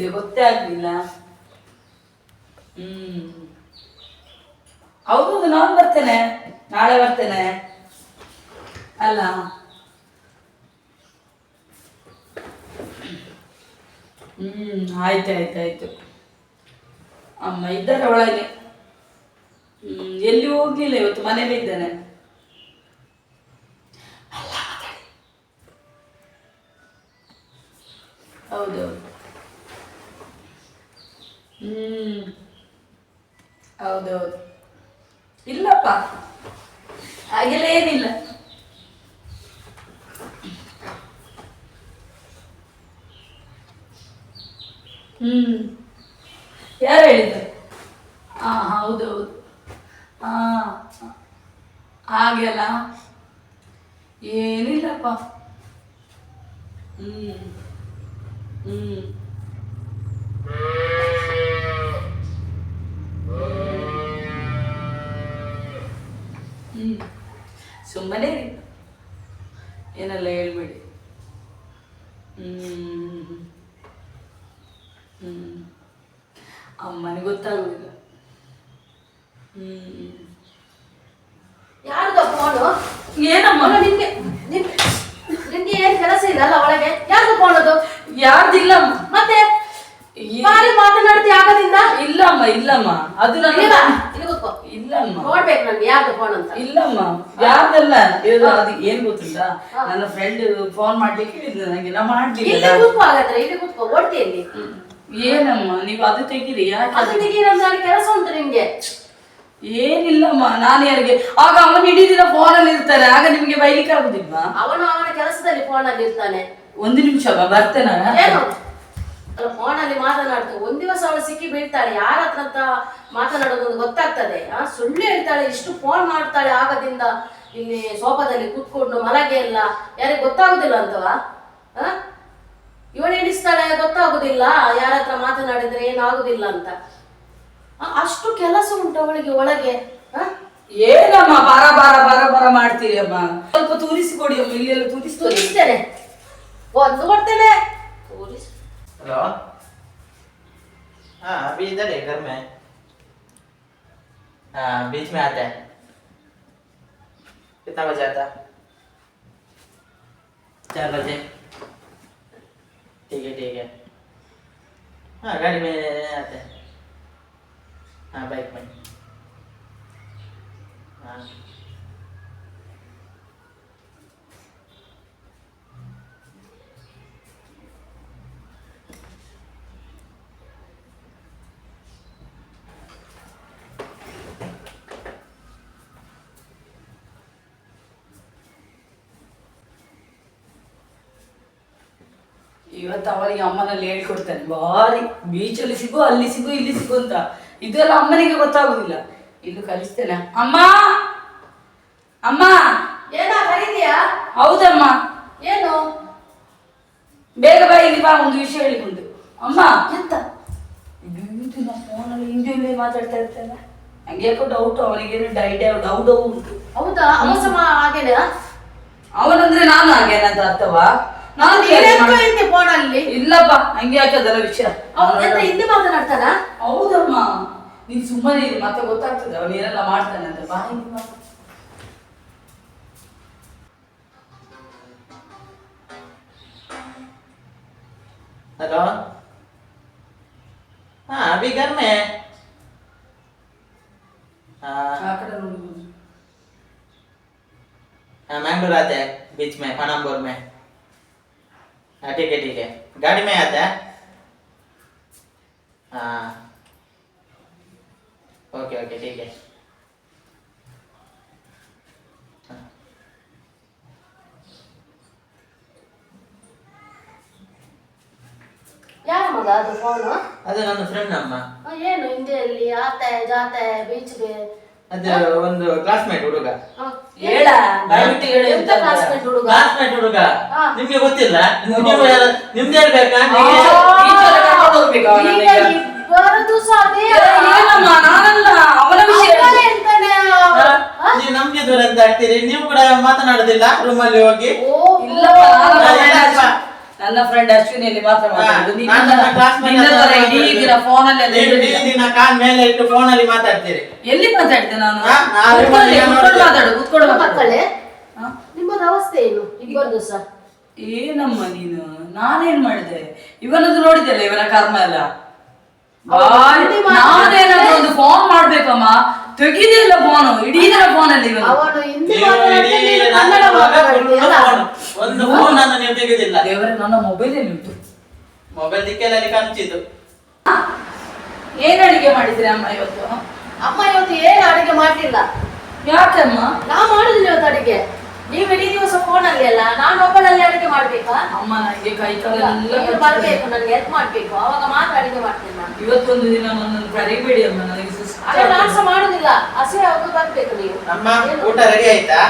ಇಟ್ಟಿದ್ದೆ ಗೊತ್ತೇ ಆಗ್ಲಿಲ್ಲ. ಹ್ಮ್. ಹೌದು ನಾನು ಬರ್ತೇನೆ. ನಾಳೆ ಬರ್ತೇನೆ. ಅಲ್ಲ. ಹ್ಮ್, ಆಯ್ತು ಆಯ್ತು ಆಯ್ತು. ಅಮ್ಮ ಇದ್ದಾರೆ ಒಳಗೆ. ಹ್ಮ್, ಎಲ್ಲಿ ಹೋಗ್ಲಿಲ್ಲ ಇವತ್ತು? ಮನೇಲಿ ಇದ್ದೇನೆ. ಹೌದೌದು ಹೌದೌದು ಇಲ್ಲಪ್ಪ ಹಾಗೆಲ್ಲ ಏನಿಲ್ಲ. ಹ್ಮ್. ಯಾರು ಹೇಳಿದ್ರು ಹಾ ಹೌದೌದು ಹಾ ಹಾಗೆಲ್ಲ ಏನಿಲ್ಲಪ್ಪ. ಹ್ಮ್ ಹ್ಮ್. ಸುಮ್ಮನೆ. ಏನೆಲ್ಲ ಹೇಳ್ಬೇಡಿ. ಹ್ಮ್. ಹ್ಮ್. ಅಮ್ಮನಿಗೆ ಗೊತ್ತಾಗುದಿಲ್ಲ. ಹ್ಮ್. ಯಾರ್ದು ಫೋನು ಏನಮ್ಮ? ನಿಮ್ಗೆ ನಿಮ್ಗೆ ನಿನ್ಗೆ ಏನ್ ಕೆಲಸ ಇಲ್ಲ ಅಲ್ಲ ಒಳಗೆ? ಯಾರ್ದು ಫೋನ್ ಯಾರ್ದಿಲ್ಲ ಮತ್ತೆ? ಈ- ಬಾರಿ ಮಾತನಾಡ್ತಿ ಆಗದಿಂದ ಇಲ್ಲಮ್ಮ ಇಲ್ಲಮ್ಮ. ಅದು ಇಲ್ಲಿ ಬಾ, ನನ್ನ ಇಲ್ಲಿ ಕೂತ್ಕೋ ಇಲ್ಲಮ್ಮ. ನೋಡ್ಬೇಕು ನನ್ಗೆ ಯಾರ್ದು ಫೋನ್ ಅಂತ? ಇಲ್ಲಮ್ಮ. ಯಾರ್ದಲ್ಲ? ಇದು ಅದು ಏನ್ ಗೊತ್ತುಂಟಾ ನನ್ನ ಫ್ರೆಂಡ್ ಫೋನ್ ಮಾಡ್ಲಿಕ್ಕೆ ಹೇಳಿದ್ಲು ನಂಗೆ. ನಾ ಮಾಡ್ಲಿಲ್ಲ. ಇಲ್ಲಿ ಕೂತ್ಕೋ ಹಾಗಾದ್ರೆ ಇಲ್ಲಿ ಕೂತ್ಕೋ. ಓಡ್ತಿಯಲ್ಲಿ ಏನಮ್ಮ? ನೀವು ಅದು ತೆಗೀರಿ. ಯಾಕೆ ಅದು? ಅದು? ನಿನಗೆ ನಮ್ದು ಕೆಲಸ ಉಂಟು ನಿಮ್ಗೆ. ಏನಿಲ್ಲಮ್ಮ. ನಾನು ಯಾರಿಗೆ? ಆಗ ಅವನು ಇಡೀ ದಿನ ಫೋನಲ್ಲಿ ಇರ್ತಾರೆ. ಆಗ ನಿಮ್ಗೆ ಬೈಲಿಕ್ಕೆ ಆಗುದಿಲ್ವಾ? ಅವನು ಅವನ ಕೆಲಸದಲ್ಲಿ ಫೋನ್ ಅಲ್ಲಿ ಇರ್ತಾನೆ. ಒಂದು ನಿಮಿಷ ಬರ್ತೇನೆ? ಏನು? ಅಲ್ಲ ಫೋನ್ ಅಲ್ಲಿ ಮಾತನಾಡ್ತು. ಒಂದ್ ದಿವಸ ಅವಳು ಸಿಕ್ಕಿ ಬೀಳ್ತಾಳೆ. ಯಾರ ಹತ್ರ ಅಂತ ಮಾತನಾಡೋದು ಒಂದು ಗೊತ್ತಾಗ್ತದೆ. ಆ ಸುಳ್ಳು ಹೇಳ್ತಾಳೆ. ಇಷ್ಟು ಫೋನ್ ಮಾಡ್ತಾಳೆ ಆಗದಿಂದ ಇಲ್ಲಿ ಸೋಫಾದಲ್ಲಿ ಕೂತ್ಕೊಂಡು ಮಲಗೆ ಎಲ್ಲ ಯಾರಿಗೆ ಗೊತ್ತಾಗುದಿಲ್ಲ ಅಂತವಾ? ಆ? ಇವಳು ಎಣಿಸ್ತಾಳೆ ಗೊತ್ತಾಗುದಿಲ್ಲ. ಯಾರ ಹತ್ರ ಮಾತನಾಡಿದ್ರೆ ಏನಾಗುದಿಲ್ಲ ಅಂತ. ಅಷ್ಟು ಕೆಲಸ ಉಂಟು ಅವಳಿಗೆ ಒಳಗೆ? ಏನಮ್ಮ ಬಾರ ಬಾರ ಬಾರ ಬಾರ ಮಾಡ್ತೀರಿ ಅಮ್ಮ ಸ್ವಲ್ಪ ತೂರಿಸಿಕೊಡಿ ಅಮ್ಮ. ಇಲ್ಲೆಲ್ಲ ತೂರಿಸಿ ತೋರಿಸ್ತೇನೆ. ಒಂದು ಕೊಡ್ತೇನೆ. ತೋರಿಸ್ हेलो हाँ अभी इधर है, घर में। हाँ बीच में आता है। कितना बजे आता? चार बजे। ठीक है ठीक है। हाँ गाड़ी में आते हैं। हाँ बाइक ಇವತ್ತು ಅವನಿಗೆ ಅಮ್ಮನಲ್ಲಿ ಹೇಳ್ಕೊಡ್ತಾನೆ. ಬಾರಿ ಬೀಚಲ್ಲಿ ಸಿಗು ಅಲ್ಲಿ ಸಿಗು ಇಲ್ಲಿ ಸಿಗು ಅಂತ. ಇದೆಲ್ಲ ಅಮ್ಮನಿಗೆ ಗೊತ್ತಾಗುದಿಲ್ಲ. ಇದು ಕಲಿಸ್ತೇನೆ. ಅಮ್ಮ! ಅಮ್ಮ! ಏನ ಕರೀತೀಯಾ? ಹೌದಮ್ಮ. ಏನು? ಬೇಗ ಬಾ ಇಲ್ಲಿ ಬಾ ಒಂದು ವಿಷಯ ಹೇಳಿಕೊಂಡು ಅಮ್ಮ! ಎಂತ? ಇದು ನಾ ಫೋನಲ್ಲಿ ಹಿಂದಿಯಲ್ಲೇ ಮಾತಾಡ್ತಾ ಇರ್ತೇನೆ. ಹಂಗೇಕೋ ಯಾಕೋ ಡೌಟ್ ಅವನಿಗೇನು ಡೈಟ್ ಡೌ ಡೌ ಉಂಟು. ಹೌದಾ? ಸಮ ಹಾಗೇನೆ? ಅವನಂದ್ರೆ ನಾನು ಹಾಗೇನಂತ ಅರ್ಥವಾ? ನಾನು ಯಾಕೆ ಮಾಡ್- ಫೋನ್ ಅಲ್ಲಿ ಇಲ್ಲಪ್ಪ ಹಂಗೆ ಯಾಕದರ ವಿಷಯ ಅವ್ನು ಎಂತ ಹಿಂದಿ ಮಾತನಾಡ್ತಾನ ಹೌದಮ್ಮ ನೀನ್ ಸುಮ್ಮನೆ ಇರು ಮತ್ತೆ ಗೊತ್ತಾಗ್ತದೆ ಅವನು ಏನೆಲ್ಲ ಮಾಡ್ತಾನೆ ಅಂತ ಬಾ ಇಲ್ಲಿ ಬಾ. हेलो हाँ अभी घर में है हाँ ಆ ಕಡೆ ನೋಡು. हाँ मैंगलोर आते हैं बीच में पनामपुर में हाँ ठीक है ठीक है गाड़ी में आता है हाँ ओके ओके ठीक है हाँ। ಯಾರ ಮಗ ಅದು ಫೋನು ಅದು ನನ್ನ ಫ್ರೆಂಡ್ ಅಮ್ಮ ಏನು ಹಿಂದಿಯಲ್ಲಿ ಆತೆ ಜಾತೆ ಬೀಚ್ಗೆ ಅದು ಒಂದು ಕ್ಲಾಸ್ಮೇಟ್ ಹುಡುಗ. ಹೇಳ. ದಯವಿಟ್ಟು ಹೇಳು ಎಂತ ಎಂತ ಅಂತ. ಕ್ಲಾಸ್ಮೇಟ್ ಹುಡುಗ? ಕ್ಲಾಸ್ಮೇಟ್ ಹುಡುಗ. ಹಾ. ನಿಮ್ಗೆ ಗೊತ್ತಿಲ್ಲ? ನೀವು ಯಾರು- ನಿಮ್ದು ಹೇಳ್ಬೇಕಾ? ಆ, ನಿಮ್ಗೆ- ಈ ತರ ಕರ್ಕೊಂಡು ಹೋಗ್ಬೇಕು ಅವನನ್ನ ಈಗ ಈಗ. ಇಬ್ಬರದು ಸಹ ಅದೇ ಏನಮ್ಮ ನಾನಲ್ಲ. ಅವನ ವಿಷಯ. ಅವನೇ ಅಂತಾನೆ ಹಾ? ನೀವು ನಮ್ಗೆ ದೂರ ಅಂತ ಆಗ್ತೀರಿ ನೀವು ಕೂಡ ಮಾತನಾಡುದಿಲ್ಲ? ರೂಮಲ್ಲಿ ಹೋಗಿ? ಓ ಇಲ್ಲಪ್ಪ, ನಾನು ನಾನು friend ಇಲ್ಲಪ್ಪ. ಅಶ್ವಿನಿ- ನನ್ನ ಫ್ರೆಂಡ್ ಅಶ್ವಿನಿಯಲ್ಲಿ ಮಾತ್ರ ಮಾತಾಡುದು ನಿನ್ನ ನಾನು ನನ್ನ classmate ನಿನ್ನ ತರ ಹತ್ರ ಇಡೀ ಮಾತಾಡುದು. ದಿನ ಫೋನಲ್ಲೆಲ್ಲ ನೀವು ಇಡೀ ಇರುದಿಲ್ಲ. ದಿನ ಕಾಲ್ ಮೇಲೆ ಇಟ್ಟು ಫೋನಲ್ಲಿ ಮಾತಾಡ್ತೀರಿ ಎಲ್ಲಿ ಮಾತಾಡ್ತೆ ನಾನು ಹಾ, ನಾನು ಕೂತ್ಕೊಳ್ಳಿ, ಏನು ಕೂತ್ಕೊಂಡು ಮಾಡ್ತೆ? ಮಾತಾಡು ಕೂತ್ಕೊಂಡು ಮಾತಾಡು ಮಕ್ಕಳೇ ಹಾ? ನಿಮ್ಮದು ಅವಸ್ಥೆ ಏನು ಇಬ್ಬರದು ಸಹ ಏನಮ್ಮ ನೀನು ನಾನೇನ್ ಮಾಡಿದೆ ಇವನದ್ದು ನೋಡಿದ್ಯಲ್ಲ ಇವನ ಕರ್ಮ ಎಲ್ಲ ನಾನೇನಾದ್ರೂ ಒಂದು ಫೋನ್ ಮಾಡ್ಬೇಕಮ್ಮ ತೆಗಿದಿಲ್ಲ ಫೋನ್ ಇಡೀ ದಿನ ಫೋನ್ ಅಲ್ಲಿ ಇವನು ಅವನು ಹಿಂದಿ ನೀವು ಇಡೀ ಮಾತಾಡ್ತಾನೆ, ನನ್ನ ಮಗ ಮಾತಾಡ್ತೀಯಲ್ಲ? ಫೋನ್. ಒಂದು ಫೋನ್ ಅನ್ನು ನೀವು ತೆಗೆದಿಲ್ಲ. ದೇವರೇ ನನ್ನ ಮೊಬೈಲ್ ಅಲ್ಲಿ ಇತ್ತು ಮೊಬೈಲ್ ದಿಕ್ಕೆಲ್ಲ ಕಂಚಿದ್ದು ಏನ್ ಅಡಿಗೆ ಮಾಡಿದ್ರಿ ಅಮ್ಮ ಇವತ್ತು? ಅಮ್ಮ ಇವತ್ತು ಏನು ಅಡಿಗೆ ಮಾಡ್ಲಿಲ್ಲ. ಯಾಕಮ್ಮ? ನಾ ಮಾಡುದಿಲ್ಲ ಇವತ್ತು ಅಡಿಗೆ. ನೀವು ಇಡೀ ದಿವಸ ಫೋನ್ ಅಲ್ಲಿ ಅಲ್ಲ ನಾನು ಒಬ್ಬಳಲ್ಲಿ ಅಡಿಗೆ ಮಾಡ್ಬೇಕಾ? ಅಮ್ಮ ನನಗೆ ಕೈ ಕಾಲೆಲ್ಲ ನೀವು. ಬರ್ಬೇಕು ನನ್ಗೆ ಹೆಲ್ಪ್ ಮಾಡ್ಬೇಕು. ಅವಾಗ ಮಾತ್ರ ಅಡಿಗೆ ಮಾಡ್ತೀನಿ ನಾನು ಇವತ್ತೊಂದು ದಿನ ನನ್ನನ್ನು ಕರಿಬೇಡಿ ಅಮ್ಮ ನನಗೆ ಸುಸ್ತು ಅದೇ ನಾನು ಸಹ ಮಾಡುದಿಲ್ಲ. ಹಸಿ ಯಾವಾಗ ಬರ್ಬೇಕು ನೀವು. ಅಮ್ಮ ಊಟ ರೆಡಿ ಆಯ್ತಾ?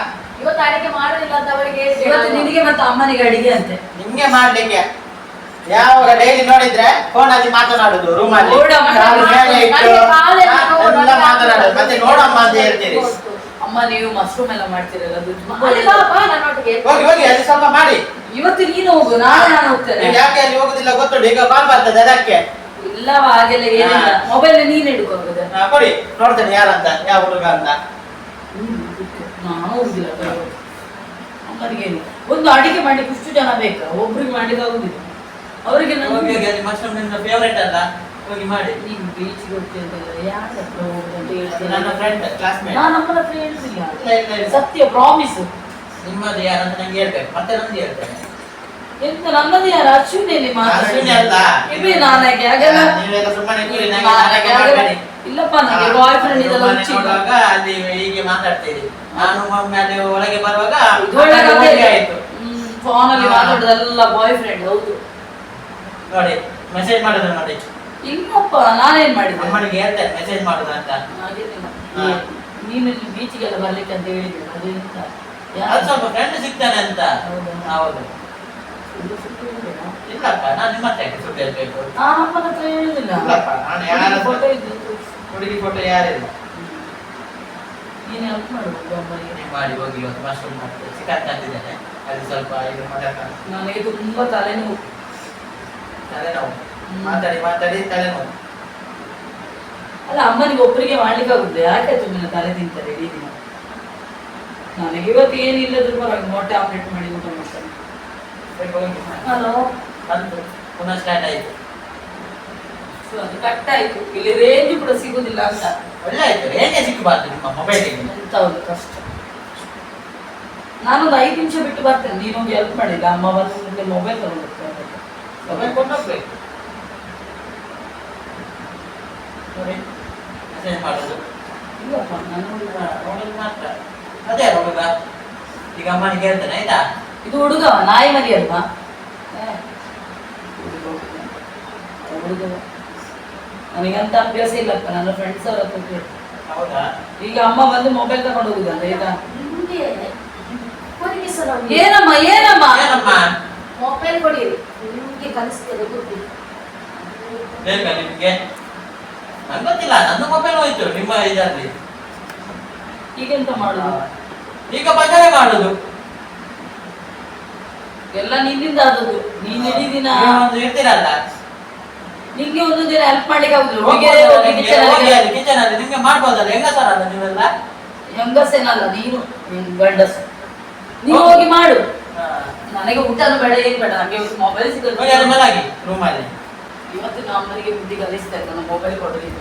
ಇವತ್ತು ಅಡಿಗೆ ಮಾಡುದಿಲ್ಲ ಅಂತ ಅವರಿಗೆ ಇವತ್ತು ನಿನಗೆ ಮತ್ತೆ ಅಮ್ಮನಿಗೆ ಅಡಿಗೆ ಅಂತೆ. ನಿಮ್ಗೆ ಮಾಡ್ಲಿಕ್ಕೆ. ಯಾವಾಗ ಡೈಲಿ ನೋಡಿದ್ರೆ ಫೋನ್ ಅಲ್ಲಿ ಮಾತನಾಡುದು ರೂಮ್ ಅಲ್ಲಿ. ಮಾತನಾಡುದು. ಮತ್ತೆ ನೋಡಮ್ಮ ಅಂತ ಹೇಳ್ತೀರಿ. ಅಮ್ಮ ನೀವು ಮಶ್ರೂಮ್ ಎಲ್ಲ ಮಾಡ್ತೀರಲ್ಲ ಹೋಗಿ ಹೋಗಿ ಅಲ್ಲಿ ಸ್ವಲ್ಪ ಮಾಡಿ. ಇವತ್ತು ನೀನು ಹೋಗು ನಾಳೆ ನಾನು ಹೋಗ್ತೇನೆ. ಯಾಕೆ ಅಲ್ಲಿ ಹೋಗುದಿಲ್ಲ ಗೊತ್ತುಂಟು? ಈಗ ಕಾಲ್ ಬರ್ತದೆ ಅದಕ್ಕೆ. ಇಲ್ಲವಾ ಹಾಗೆಲ್ಲ ಏನಿಲ್ಲ. ಮೊಬೈಲ್ ನೀನ್ ಹಿಡ್ಕೋಬಹುದು ಕೊಡಿ. ನೋಡ್ತೇನೆ ಯಾರಂತ ಯಾವ ಹುಡುಗ ಅಂತ. ಬರೋದು. ಒಂದು ಅಡಿಗೆ ಮಾಡಿ ಇಷ್ಟು ಜನ ಬೇಕಾ? ಒಬ್ರಿಗೆ ಮಾಡ್ಲಿಕ್ಕೆ ಆಗುದಿಲ್ಲ. ಅವರಿಗೆ ಫೇವರೇಟ್ ಅಲ್ಲ ಹೋಗಿ ಮಾಡಿ. ನೀನು ಬೀಚ್ಗೆ ಹೋಗ್ತಿದ್ದಲ್ಲ ಯಾರ ಹತ್ರ ಹೋಗುದು ಅಂತ ಹೇಳ್ತೀನಿ ನನ್ನ ಫ್ರೆಂಡ್ ಕ್ಲಾಸ್ಮೇಟ್ ನಾನು ನಮ್ಮ ಹತ್ರ. ಸತ್ಯ ಪ್ರಾಮಿಸ್ ನಿಮ್ಮದು ಯಾರಂತ ನಂಗೆ ಹೇಳ್ಬೇಕು. ಮತ್ತೆ ನಂದು ಹೇಳ್ತೇನೆ. ಎಂತ ನನ್ನದು ಯಾರು? ಅಶ್ವಿನಿಯಲ್ಲಿ ಅಶ್ವಿನಿ ಅಲ್ಲ. ಇವೆ ನಾನಾಗೆ. ಹಾಗೆಲ್ಲ ನೀವೆಲ್ಲ ಸುಮ್ಮನೆ ಕೂರಿ ನಾನಾಗೆ. ಇಲ್ಲಪ್ಪ ನನಗೆ ಬಾಯ್ ಫ್ರೆಂಡ್ ಇದೆಲ್ಲ. ನೋಡುವಾಗ ಅಲ್ಲಿ ಹೀಗೆ ಮಾತಾಡ್ತೀರಿ ನಾನು ಒಮ್ಮೆ ಅಲ್ಲಿ ಒಳಗೆ ಬರುವಾಗ ಫೋನ್ ಆಯ್ತು. ಫೋನಲ್ಲಿ ಹಾ. ಮಾತಾಡೋದೆಲ್ಲ ಬಾಯ್ ಫ್ರೆಂಡ್ ಹೌದು. ನೋಡಿ ಮೆಸೇಜ್ ಮಾಡಿದ್ರೆ ನೋಡಿ. ಇಲ್ಲಪ್ಪ ನಾನೇನ್ ಮಾಡಿದ್ದೆ ಅಮ್ಮನಿಗೆ ಹೇಳ್ತೇನೆ ಮೆಸೇಜ್ ಮಾಡೋದು ಅಂತ. ನೀನು ನೀನು ಬೀಚ್ಗೆಲ್ಲ ಬರ್ಲಿಕ್ಕೆ ಅಂತ ಹೇಳಿದ್ದೆ ಅದೆಂತ ಅದು ಸ್ವಲ್ಪ ಫ್ರೆಂಡ್ ಸಿಗ್ತಾನೆ ಅಂತ. ಹೌದಾ? ಇಲ್ಲಪ್ಪ ನಾನು ನಿಮ್ಮ ಹತ್ರ ಸುಟ್ಟು ಹೇಳ್ಬೇಕು? ನಾನು ಅಮ್ಮನ ಹತ್ರ ಹೇಳಿದಿಲ್ಲ ಇಲ್ಲಪ್ಪ ನಾನು ಯಾರ ಫೋಟೋ ಇದ್ದು ಹುಡುಗಿ ಫೋಟೋ ಯಾರಿಲ್ಲ ನೀನು ಹೆಲ್ಪ್ ಮಾಡ್ಬೇಕು ಅಮ್ಮನಿಗೆ ಮಾಡಿ ಹೋಗಿ ಇವತ್ತು ಮಾಸ್ಟರ್ ಮಾಡ್ತೀನಿ ಸಿಕ್ಕಾಕ್ತಿದ್ದೇನೆ ಅದು ಸ್ವಲ್ಪ ಇದು ಮಟನ್ ನನಗೆ ತುಂಬಾ ತಲೆನೋವು. ತಲೆನೋವು. ಮಾತಾಡಿ ಮಾತಾಡಿ ತಲೆನೋವು. ಅಲ್ಲ ಅಮ್ಮನಿಗೆ ಒಬ್ಬರಿಗೆ ಮಾಡ್ಲಿಕ್ಕೆ ಆಗುತ್ತೆ ಯಾಕೆ ಸುಮ್ಮನೆ ತಲೆ ತಿಂತಾರೆ ಇಡೀ ದಿನ? ನನಗೆ ಇವತ್ತು ಏನಿಲ್ಲದ್ರು ಪರವಾಗಿ ಮೊಟ್ಟೆ ಆಪರೇಟ್ ಮಾಡಿ ಊಟ ಮಾಡ್ತಾನೆ ಹಲೋ ಬಂತು ಪುನಃ ಸ್ಟಾರ್ಟ್ ಆಯ್ತು. ಸೊ ಅದು ಕಟ್ ಆಯ್ತು. ಇಲ್ಲಿ ರೇಂಜ್ ಕೂಡ ಸಿಗುದಿಲ್ಲ ಅಂತ. ಒಳ್ಳೆ ಆಯ್ತು ಹೇಗೆ ಸಿಕ್ಕಬಾರ್ದು ನಿಮ್ಮ ಮೊಬೈಲಿಗೆ ಎಂತ ಒಂದು ಕಷ್ಟ. ನಾನೊಂದು ಐದು ನಿಮಿಷ ಬಿಟ್ಟು ಬರ್ತೇನೆ. ನೀನು ಹೋಗಿ ಹೆಲ್ಪ್ ಮಾಡಿಲ್ಲ ಅಮ್ಮ ಬರ್ತದೆ ಮೊಬೈಲ್ ತಗೊಂಡು ಮೊಬೈಲ್ ಕೊಂಡೋಗ್ಬೇಕು ಮೆಸೇಜ್ ಮಾಡೋದು. ಇಲ್ಲಪ್ಪ ನಾನು ನೋಡೋದು ಮಾತ್ರ. ಅದೇ ಹುಡುಗ ಈಗ ಅಮ್ಮನಿಗೆ ಹೇಳ್ತೇನೆ ಆಯ್ತಾ? ಇದು ಹುಡುಗ ನಾಯಿ ಮರಿ ಅಲ್ವಾ ಏ, ಹುಡುಗವ ನನಗಂತ ಅಭ್ಯಾಸ ಇಲ್ಲಪ್ಪ ನನ್ನ ಫ್ರೆಂಡ್ಸ್ ಅವ್ರ ಹತ್ರ ಕೇಳಿ. ಹೌದಾ? ಈಗ ಅಮ್ಮ ಬಂದು ಮೊಬೈಲ್ ತಗೊಂಡು ಹೋಗುದಲ್ಲ ಈಗ ಏನಮ್ಮ ಏನಮ್ಮ? ಏನಮ್ಮ? ಮೊಬೈಲ್ ಕೊಡಿ. ನಿಮ್ಗೆ ಕಲಿಸ್ತೇವೆ ಬುದ್ಧಿ ಬೇಕಾ ನಿಮ್ಗೆ. ನಂಗೆ ಗೊತ್ತಿಲ್ಲ ನನ್ನ ಮೊಬೈಲ್ ಹೋಯ್ತು ನಿಮ್ಮ ಇದರಲ್ಲಿ. ಈಗೆಂತ ಮಾಡುದು? ಈಗ ಭಜನೆ ಮಾಡುದು. ಎಲ್ಲ ನಿನ್ನಿಂದ ಆದದ್ದು. ನೀನ್ ಇಡೀ ದಿನ ಒಂದು ಇರ್ತೀರಲ್ಲ ನಿಂಗೆ ಒಂದು ದಿನ ಹೆಲ್ಪ್ ಮಾಡ್ಲಿಕ್ಕೆ ಆಗುದಿಲ್ಲ. ಹೋಗಿ ಹೋಗಿ ಅಲ್ಲಿ kitchen ಅಲ್ಲಿ ನಿಮ್ಗೆ ಮಾಡ್ಬೋದಲ್ಲ ಹೆಂಗಸರಲ್ಲ ನೀವೆಲ್ಲ? ಹೆಂಗಸೇನಲ್ಲ ನೀನು ನಿನ್ ಗಂಡಸು. ನೀನು ಹೋಗಿ ಮಾಡು. ನನಗೆ ಊಟನೂ ಬೇಡ ಏನ್ ಬೇಡ ನನಗೆ ಮೊಬೈಲ್ ಸಿಗುತ್ತೆ ಮಲಗಿ ರೂಮಲ್ಲಿ ಇವತ್ತು ನಮ್ಮ ಮನೆಗೆ ಬುದ್ಧಿ ಕಲಿಸ್ತಾ ಇದ್ದ ನನ್ನ ಮೊಬೈಲ್ ಕೊಡಲಿಲ್ಲ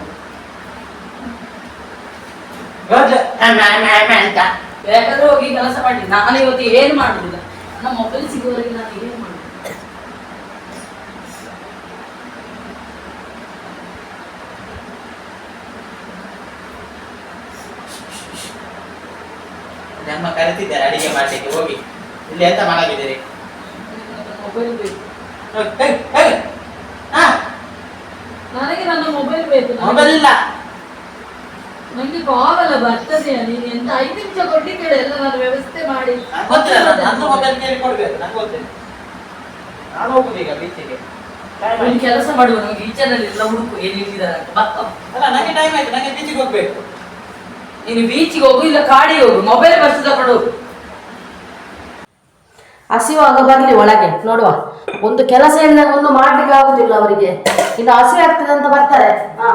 ಯಾಕಂದ್ರೆ ಹೋಗಿ ಕೆಲಸ ಮಾಡಿ ನಾನು ಇವತ್ತು ಏನು ಮಾಡುದಿಲ್ಲ. ನನ್ನ ಮೊಬೈಲ್ ಸಿಗುವವರೆಗೆ ನಾನು ನಮ್ಮ ಕರೆತಿದ್ದಾರೆ ಅಡಿಗೆ ಮಾಡ್ಲಿಕ್ಕೆ ಹೋಗಿ. ಇಲ್ಲಿ ಎಂತ ಮಾಡಾಗಿದ್ದೀರಿ? ನನಗೆ ನನ್ನ ಮೊಬೈಲ್ ಬೇಕು. ಮೊಬೈಲ್ ಇಲ್ಲ. ನನಗೆ ಕಾವಲ್ಲ ಬರ್ತದೆ. ನೀನು ಎಂತ ಐದು ನಿಮಿಷ ಕೊಟ್ಟಿದ್ದೇಳೆ ಎಲ್ಲ ನಾನು ವ್ಯವಸ್ಥೆ ಮಾಡಿ. ಗೊತ್ತಿಲ್ಲ ನನ್ನ ಮೊಬೈಲ್ ಕೇಳಿ ಕೊಡ್ಬೇಕು ನಂಗೆ ಗೊತ್ತಿಲ್ಲ ನಾನು ಹೋಗುದೀಗ ಬೀಚಿಗೆ ಕೆಲಸ ಮಾಡುವ ನಮಗೆ ಈಚೆನಲ್ಲಿ ಎಲ್ಲ ಹುಡುಕು ಏನು ಇಟ್ಟಿದ್ದಾರೆ ಅಂತ. ಬಾ. ಅಲ್ಲ ನನಗೆ ಟೈಮ್ ಆಯ್ತು ನನಗೆ ಬೀಚಿಗೆ ಹೋಗ್ಬೇಕು. ನೀನು ಬೀಚಿಗೆ ಹೋಗು ಇಲ್ಲ ಕಾಡಿಗೆ ಹೋಗು ಮೊಬೈಲ್ ಬರ್ಸು ತಗೊಂಡು ಹೋಗು. ಹಸಿವಾಗ ಬರ್ಲಿ ಒಳಗೆ ನೋಡುವ. ಒಂದು ಕೆಲಸ ಇಲ್ಲ ಒಂದು ಮಾಡ್ಲಿಕ್ಕೆ ಆಗುದಿಲ್ಲ ಅವರಿಗೆ. ಇನ್ನು ಹಸಿ ಆಗ್ತದೆ ಅಂತ ಬರ್ತಾರೆ. ಹಾ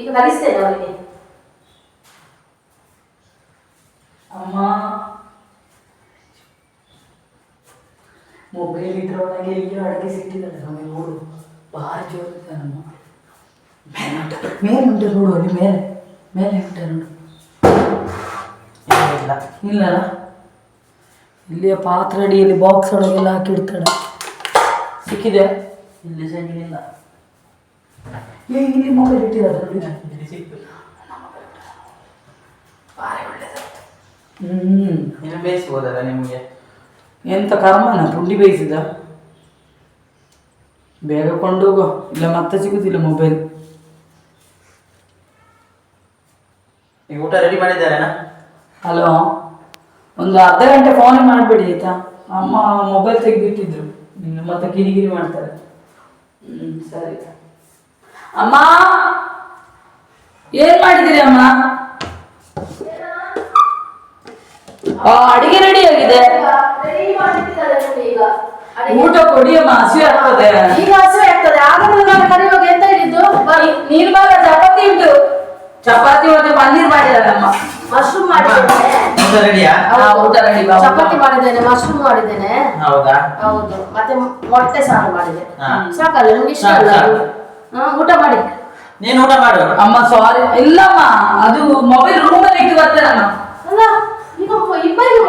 ಈಗ ಕಲಿಸ್ತೇನೆ ಅವರಿಗೆ. ಅಮ್ಮ ಮೊಬೈಲ್ ಇದ್ರೊಳಗೆ ಈಗ ಅಡುಗೆ ಸಿಕ್ಕಿದ್ದಾರೆ ನಮಗೆ ನೋಡು. ಭಾರಿ ಜೋರಿದ್ದಾನಮ್ಮ ಮೇಲೆ ಉಂಟ ಮೇಲೆ ಉಂಟು ನೋಡು ಅಲ್ಲಿ ಮೇಲೆ. ಮೇಲೆ ಉಂಟು ನೋಡು. ಇಲ್ಲ. ಇಲ್ಲಲ್ಲ? ಇಲ್ಲಿಯ ಪಾತ್ರೆ ಅಡಿಯಲ್ಲಿ ಬಾಕ್ಸ್ ಒಳಗೆಲ್ಲ ಹಾಕಿಡ್ತಾಳೆ ಸಿಕ್ಕಿದೆ? ಇಲ್ಲಿ ಸಿಗಲಿಲ್ಲ ಏ ಇಲ್ಲಿ ಮೊಬೈಲ್ ಇಟ್ಟಿದ್ದಾರೆ ಸಿಕ್ತು ಭಾರಿ ಒಳ್ಳೆದಾಯ್ತು. ಹ್ಮ್. ಇನ್ನು ಬೇಯಿಸ್ಬೋದಲ್ಲ ನಿಮಗೆ? ಎಂತ ಕರ್ಮನ? ಪುಂಡಿ ಬೇಯಿಸಿದ? ಬೇಗ ಕೊಂಡೋಗು. ಇಲ್ಲ ಮತ್ತೆ ಸಿಗುದಿಲ್ಲ ಮೊಬೈಲ್. ಈಗ ಊಟ ರೆಡಿ ಮಾಡಿದ್ದಾರೇನಾ? ಹಲೋ? ಒಂದು ಅರ್ಧ ಗಂಟೆ ಫೋನ್ ಮಾಡಬೇಡಿ ಆಯ್ತಾ? ಅಮ್ಮ ಮೊಬೈಲ್ ತೆಗೆದಿಟ್ಟಿದ್ರು. ನಿನ್ನ ಮತ್ತೆ ಕಿರಿಕಿರಿ ಮಾಡ್ತಾರೆ. ಹ್ಮ್ ಸರಿ. ಅಮ್ಮ! ಏನ್ ಮಾಡಿದಿರಿ ಅಮ್ಮ? ಅಡಿಗೆ ರೆಡಿ ಆಗಿದೆ. ಊಟ ಕೊಡಿ ಅಮ್ಮ ಹಸಿವೆ ಆಗ್ತದೆ. ಈಗ ಹಸಿವೆ ಆಗ್ತದೆ. ಆಗ ನಾನು ಕರೆಯುವಾಗ ಎಂತ ಹೇಳಿದ್ದು? ನೀನ್ ಮಗ ಚಪಾತಿ ಉಂಟು. ಚಪಾತಿ ಮತ್ತೆ ಪನ್ನೀರ್ ಮಾಡಿದಾರಮ್ಮ ಮಶ್ರೂಮ್ ಮಾಡಿದ್ದೇನೆ. ಊಟ ರೆಡಿಯಾ? ಚಪಾತಿ ಮಾಡು. ಮಾಡಿದ್ದೇನೆ ಮಶ್ರೂಮ್ ಮಾಡಿದ್ದೇನೆ. ಹೌದಾ? ಹೌದು. ಮತ್ತೆ ಮೊಟ್ಟೆ ಸಾರು ಮಾಡಿದೆ. ಸಾಕಲ್ಲ ನಿಮ್ಗೆ ಇಷ್ಟ ಅಲ್ಲ? ಊಟ ಮಾಡಿ. ನೀನು ಊಟ ಮಾಡು. ಅಮ್ಮ ಸಾರಿ ಇಲ್ಲಮ್ಮ ಅದು ಮೊಬೈಲ್ ರೂಮಲ್ಲಿ ಇಟ್ಟು ಬರ್ತೇನಮ್ಮ ಅಲ್ಲ ಈಗ ಇಬ್ಬರಿಗೆ